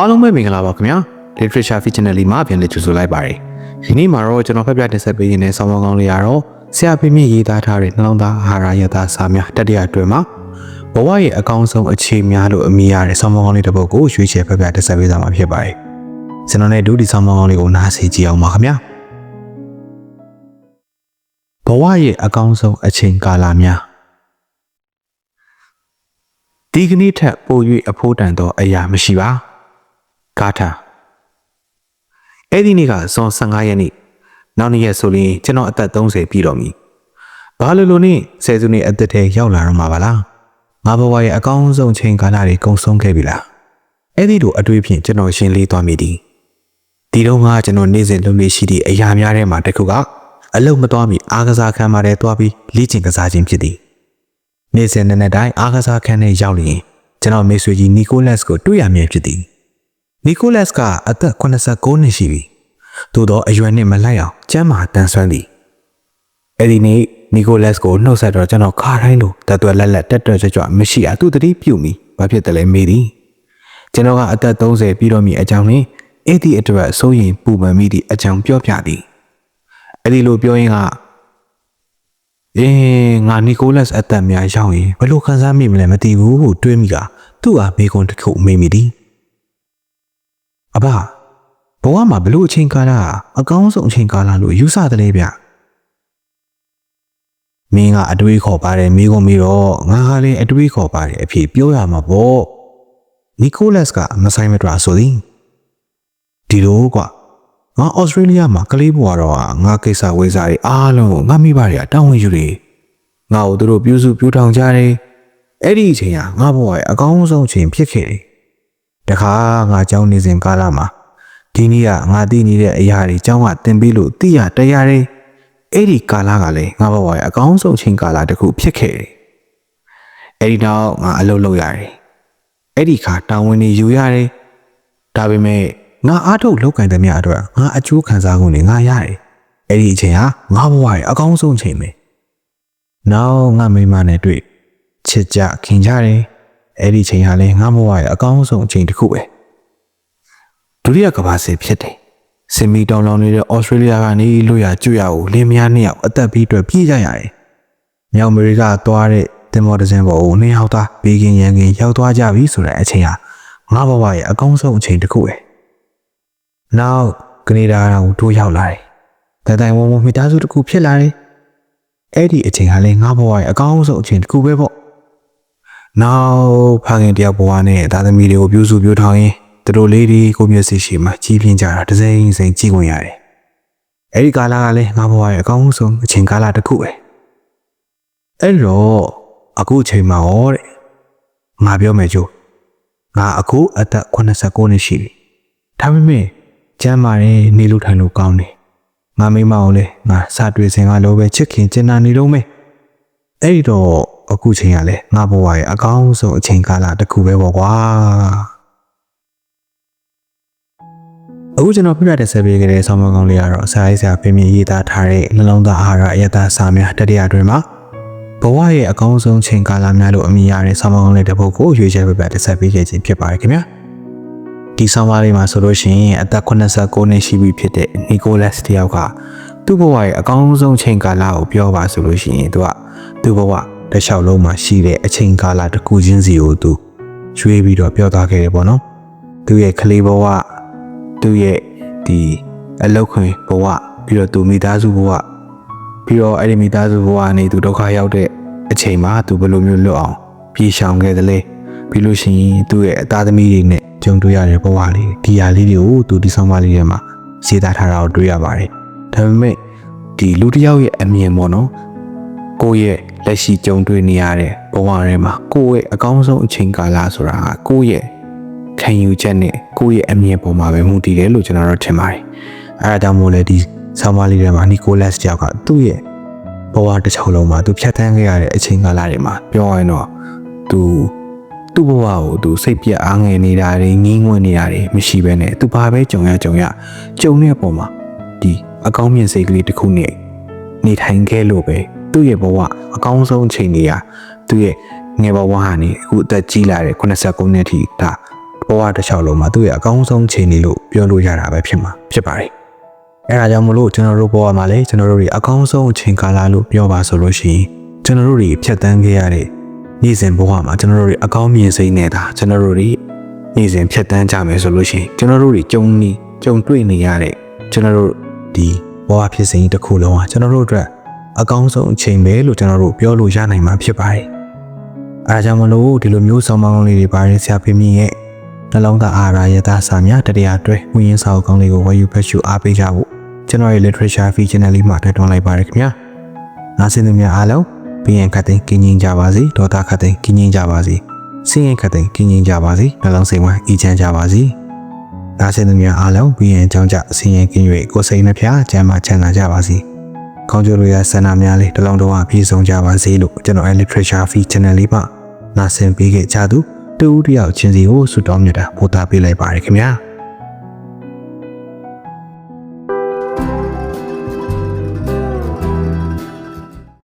အားလုံးပဲမင်္ဂလာပါခင်ဗျာ Literature Fictionally မှာပြန်လည်ကြိုဆိုလိုက်ပါတယ်ဒီနေ့မှာတော့ကျွန်တော်ဖတ်ပြတင်ဆက်ပေးနေတဲ့ဆောင်းပါးကောင်းလေးကတော့ဆရာဖေမြင့်ရေးသားထားတဲ့နှလုံးသားအာဟာရယတာစာများတတိယအတွဲမှာဘဝရဲ့အကောင်းဆုံးအခြေများလို့အမည်ရတဲ့ဆောင်းပါးကောင်းလေးတစ်ပုဒ်ကိုရွေးချယ်ဖတ်ပြတင်ဆက်ပေးသွားမှာဖြစ်ပါတယ်ကျွန်တော်နဲ့ဒုတိဆောင်းပါးကောင်းလေးကိုနားဆင်ကြည့်အောင်ပါခင်ဗျာဘဝရဲ့အကောင်းဆုံးအချိန်ကာလများဒီကနေ့ထက်ပို၍အဖို့တန်သောအရာမရှိပါ ဂါထာအဲ့ဒီနေ့ကဇွန်15ရက်နေ့နောက်နေ့ရက်ဆိုရင်ကျွန်တော်အသက်30ပြည့်တော်မူဘာလို့လို့နေဆယ်စုနှစ်အသက်ထဲရောက်လာတော့မှာပါလားငါဘဝရဲ့အကောင်းဆုံးချိန်ကာလတွေကုန်ဆုံးခဲ့ပြီလားအဲ့ဒီလိုအတွေ့အဖြင့်ကျွန်တော်ရှင်းလေးသွားမိသည်ဒီတော့ကကျွန်တော်နေ့စဉ်လုပ်နေရှိသည့်အရာများထဲမှာတစ်ခုကအလုတ်မသွားမီအားကစားခန်းမှာတည်းသွားပြီးလေ့ကျင့်ကစားခြင်းဖြစ်သည်နေ့စဉ်နေ့နဲ့တိုင်းအားကစားခန်းထဲရောက်လျင်ကျွန်တော်မိတ်ဆွေကြီးနီကိုလတ်စ်ကိုတွေ့ရမည်ဖြစ်သည် နီကိုလတ်စ်ကအသက်89နှစ်ရှိပြီသို့သောအရွယ်နှင့်မလိုက်အောင်ကျမ်းမာတန်ဆွမ်းသည်အဲ့ဒီနေ့နီကိုလတ်စ်ကိုနှုတ်ဆက်တော့ကျွန်တော်ခါတိုင်းလိုတသွက်လက်လက်တက်တွက်ကြွကြွမရှိအသူတတိပြုတ်မိဘာဖြစ်တယ်လဲမေးသည်ကျွန်တော်ကအသက်30ပြီးတော့မိအကြောင်းနဲ့အဲ့ဒီအတွက်စိုးရင်ပူပန်မိသည့်အကြောင်းပြောပြသည်အဲ့ဒီလိုပြောရင်ကအေးငါနီကိုလတ်စ်အသက်များရောက်ရင်ဘယ်လိုခံစားမိမလဲမသိဘူးဟုတွေးမိကသူ့အားမေးခွန်းတစ်ခုမေးမိသည် အဘဘဝမှာဘလို့အချိန်ကာလအကောင်းဆုံးအချိန်ကာလလို့ယူဆတယ်လေဗျမင်းကအတွေးခေါ်ပါတယ်မိကုန်ပြီးတော့ငါကလည်းအတွေးခေါ်ပါတယ်အဖြစ်ပြောရမှာပေါ့နီကိုလတ်စ်ကမဆိုင်မတွဆိုသည်ဒီလိုကွာငါဩစတြေးလျမှာကလေးဘွားတော့ငါကိစ္စဝေးစားတွေအားလုံးကိုငါမိဘတွေကတောင်းဝင်ယူတယ်ငါ့ကိုသူတို့ပြုစုပြူထောင်ကြတယ်အဲ့ဒီအချိန်ကငါဘဝရဲ့အကောင်းဆုံးအချိန်ဖြစ်ခဲ့တယ် တခါငါကြောင်းနေစဉ်ကာလမှာဒီနေ့ကငါသိနေတဲ့အရာတွေကြောင်းကတင်ပြီးလို့သိရတရားတယ်အဲ့ဒီကာလကလည်းငါဘဝရဲ့အကောင်းဆုံးအချိန်ကာလတစ်ခုဖြစ်ခဲ့တယ်အဲ့ဒီတော့ငါအလုပ်လုပ်ရတယ်အဲ့ဒီခါတာဝန်တွေယူရတယ်ဒါပေမဲ့ငါအားထုတ်လောက်ကင်တဲ့မြအတွက်ငါအကျိုးခံစား권နေငါရတယ်အဲ့ဒီအချိန်ဟာငါဘဝရဲ့အကောင်းဆုံးအချိန်ပဲနောက်ငါမိမနဲ့တွေ့ချစ်ကြခင်ကြတယ် အဲ့ဒီချိန်ဟာလည်းငါဘဝရဲ့အကောင်းဆုံးအချိန်တစ်ခုပဲဒုတိယကမ္ဘာစစ်ဖြစ်တယ်စင်မီတောင်လောင်နေတဲ့ဩစတြေးလျကနေလွတ်ရကျွရကိုလင်းမယားနှစ်ယောက်အသက်ပြီးအတွက်ပြေးကြရတယ်မြောက်အမေရိကသွားတဲ့တင်မော်ဒဇင်ပေါ်ကိုနှစ်ယောက်သားဘေးကင်းရန်ကင်းရောက်သွားကြပြီဆိုတဲ့အချိန်ဟာငါဘဝရဲ့အကောင်းဆုံးအချိန်တစ်ခုပဲနောက်ကနေဒါကိုတိုးရောက်လာတယ်တတိုင်ဝုံဝုံမိသားစုတစ်ခုဖြစ်လာတယ်အဲ့ဒီအချိန်ဟာလည်းငါဘဝရဲ့အကောင်းဆုံးအချိန်တစ်ခုပဲပေါ့ နောက်ဖခင်တယောက်ဘဝနဲ့သားသမီးတွေကိုပြုစုပြောထောင်ရင်သူတို့လေးတွေကိုမျက်စိရှိမှကြီးပြင်းကြတာတစ်စိမ့်စိမ့်ကြည့်ဝင်ရတယ်။အဲဒီကာလကလည်းငါဘဝရဲ့အကောင်းဆုံးအချိန်ကာလတစ်ခုပဲ။အဲ့တော့အခုအချိန်မှာဟောတဲ့ငါပြောမယ်ကြို့ငါအခုအသက်89နှစ်ရှိပြီ။ဒါပေမဲ့ကျမ်းမာတဲ့နေလို့ထိုင်လို့ကောင်းတယ်။ငါမိမအောင်လေငါစတွေ့စဉ်ကလိုပဲချစ်ခင်ကျင်နာနေတော့မယ်။အဲ့ဒီတော့ အခုချိန်ကလည်းငါဘဝရဲ့အကောင်းဆုံးအချိန်ကာလတစ်ခုပဲပေါ့ကွာအခုကျွန်တော်ပြရတဲ့ဆက်ပေးခဲ့တဲ့ဆောင်းပါးကောင်းလေးကတော့ဆရာကြီးဆရာဖေမြင့်ရေးသားထားတဲ့နှလုံးသားအာဟာရအယတစာများတတိယတွင်မှာဘဝရဲ့အကောင်းဆုံးချိန်ကာလများလို့အမည်ရတဲ့ဆောင်းပါးကောင်းလေးတစ်ပုဒ်ကိုရွေးချယ်ပြပြတက်ဆက်ပေးခဲ့ခြင်းဖြစ်ပါတယ်ခင်ဗျာဒီဆောင်းပါးလေးမှာဆိုလို့ရှိရင်အသက်89နှစ်ရှိပြီဖြစ်တဲ့နီကိုလတ်စ်တယောက်ကသူ့ဘဝရဲ့အကောင်းဆုံးချိန်ကာလကိုပြောပါဆိုလို့ရှိရင်သူကသူ့ဘဝ တစ်လျှောက်လုံးမှာရှိတဲ့အချိန်ကာလတစ်ခုချင်းစီကိုသူရွေးပြီးတော့ပြောသွားခဲ့တယ်ပေါ့နော်သူရဲ့ကလေးဘဝသူရဲ့ဒီအလောက်ခွင်ဘဝပြီးတော့သူမိသားစုဘဝပြီးတော့အဲ့ဒီမိသားစုဘဝကနေသူဒုက္ခရောက်တဲ့အချိန်မှာသူဘယ်လိုမျိုးလွတ်အောင်ပြေရှောင်ခဲ့သလဲပြီးလို့ရှိရင်သူ့ရဲ့အသားသမီးတွေနဲ့ကြုံတွေ့ရတဲ့ဘဝလေးဒီဟာလေးတွေကိုသူဒီဆောင်မလေးထဲမှာရေးသားထားတာကိုတွေ့ရပါတယ်ဒါပေမဲ့ဒီလူတစ်ယောက်ရဲ့အမြင်ပေါ့နော် ကိုယ့်ရဲ့လက်ရှိကြုံတွေ့နေရတဲ့ဘဝထဲမှာကိုယ့်ရဲ့အကောင်းဆုံးအချိန်ကာလဆိုတာကကိုယ့်ရဲ့ခံယူချက်နဲ့ကိုယ့်ရဲ့အမြင်ပေါ်မှာပဲမူတည်တယ်လို့ကျွန်တော်တို့ထင်ပါတယ်။အဲဒါကြောင့်မို့လဲဒီဆောင်းပါးလေးထဲမှာနီကိုလတ်စ်ကြောက်ကသူ့ရဲ့ဘဝတစ်ချောင်းလုံးမှာသူဖြတ်သန်းခဲ့ရတဲ့အချိန်ကာလတွေမှာပြောရရင်တော့သူသူ့ဘဝကိုသူစိတ်ပြက်အားငယ်နေတာတွေငင်းငွေ့နေတာတွေမရှိဘဲနဲ့သူဘာပဲကြုံရကြုံရကြုံတဲ့အပေါ်မှာဒီအကောင်းမြင်စိတ်ကလေးတစ်ခုနဲ့နေထိုင်ခဲ့လို့ပဲ သူ့ရဲ့ဘဝအကောင်းဆုံးအချိန်တွေကသူ့ရဲ့ငယ်ဘဝဟာနေအခုအသက်ကြီးလာတဲ့89နှစ်ထိဒါဘဘဝတစ်လျှောက်လုံးမှာသူ့ရဲ့အကောင်းဆုံးချိန်နေလို့ပြောလို့ရတာပဲဖြစ်မှာဖြစ်ပါတယ်အဲဒါကြောင့်မလို့ကျွန်တော်တို့ဘဝမှာလည်းကျွန်တော်တို့တွေအကောင်းဆုံးအချိန်ကာလလို့ပြောပါဆိုလို့ရှိရင်ကျွန်တော်တို့တွေဖြတ်တန်းခဲ့ရတဲ့နေ့စဉ်ဘဝမှာကျွန်တော်တို့တွေအကောင်းမြင်စိတ်နေတာကျွန်တော်တို့တွေနေ့စဉ်ဖြတ်တန်းကြမယ်ဆိုလို့ရှိရင်ကျွန်တော်တို့တွေကြုံနေကြုံတွေ့နေရတဲ့ကျွန်တော်တို့ဒီဘဝဖြစ်စဉ်တစ်ခုလုံးဟာကျွန်တော်တို့အတွက် အကောင်းဆုံးအချိန်ပဲလို့ကျွန်တော်တို့ပြောလို့ရနိုင်မှာဖြစ်ပါတယ်အဲဒါကြောင့်မလို့ဒီလိုမျိုးဆောင်းပါးကောင်းလေးတွေပါရင်ဆရာဖေမင်းရဲ့နှလုံးသားအာရယတာစာများတတရားတွဲဝင်းရင်စာအုပ်ကောင်းလေးကိုဝယ်ယူဖတ်ရှုအားပေးကြဖို့ကျွန်တော်ရဲ့ literature fee channel လေးမှာထည့်သွင်းလိုက်ပါရခင်ဗျာနားဆင်သူများအားလုံးဘင်းရင်ခတ်သိမ်းကင်းငင်းကြပါစေဒေါသခတ်သိမ်းကင်းငင်းကြပါစေစင်းရင်ခတ်သိမ်းကင်းငင်းကြပါစေနှလုံးစိမ်ဝမ်းအေးချမ်းကြပါစေနားဆင်သူများအားလုံးဘင်းရင်အကြောင်းကြစင်းရင်ကင်း၍ကိုယ်စိတ်နှဖျားကျမ်းမာချမ်းသာကြပါစေ ကောင်းကျိုးလိုရာဆန္ဒများလေးတစ်လုံးတစ်ဝပြည့်စုံကြပါစေလို့ကျွန်တော်ရဲ့ literature fee channel လေးမှာနားဆင်ပေးခဲ့ကြသူတူတူတယောက်ချင်းစီကိုဆုတောင်းမြတ်တာပို့တာပေးလိုက်ပါရခင်ဗျာ